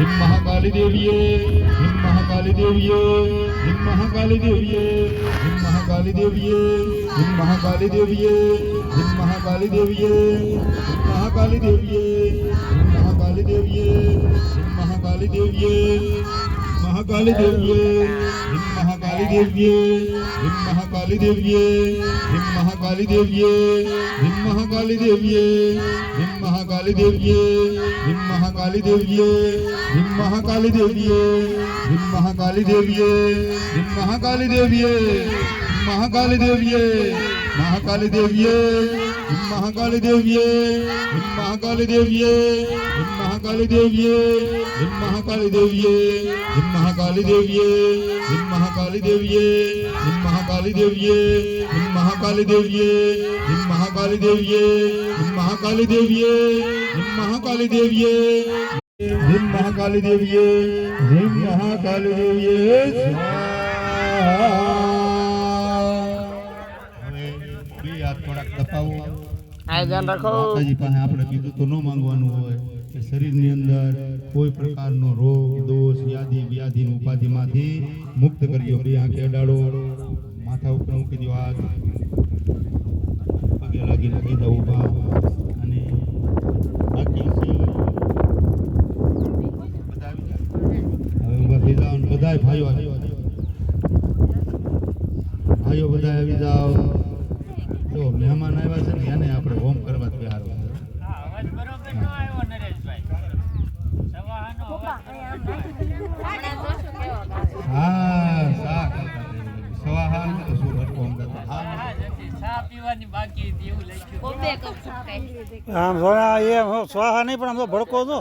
Him Mahakali देविये हिम महाकाली देविये हिम महाकाली देविये हिम महाकाली देविये हिम महाकाली देविये हिम महाकाली देविये हिम महाकाली देविये हिम महाकाली देविये हिम महाकाली देविये महाकाली देविये हिम महा महाकाली देविये, हिम महाकाली देविये, हिम महाकाली देविये, हिम महाकाली देविये, हिम महाकाली देविये, हिम महाकाली देविये, हिम महाकाली देविये, हिम महाकाली देविये, हिम महाकाली देविये। महाकाली देवी महाकाली देवी महाकाली देवी महाकाली देवी महाकाली देवी महाकाली देवी महाकाली देवी महाकाली देवी महाकाली देविये महाकाली देवी महाकाली देवी महाकाली देवी महाकाली देवी हिम महाकाली देवी हिम महाकाली देवी બે હાથ થોડાક દબાવો આયોજન રાખો. માતાજી પાસે આપણે કીધું તો ન માંગવાનું હોય કે શરીરની અંદર કોઈ પ્રકારનો રોગ દોષ વ્યાધિ વ્યાધિ ઉપાધિમાંથી મુક્ત કરજો બે આંખે અડાડો. માથા ઉપર મૂકી દો હાથ. પગે લાગી નાખી દો ઊભા અને બાકી. હવે ઊભા થઈ જાઓ ભાઈઓ ભાઈઓ બધા આવી જાઓ. મહેમાન આવ્યા છે ને એને આપણે હોમ કરવા તૈયાર આમ એ સ્વાહા નહીં પણ આમ તો ભડકો હતો.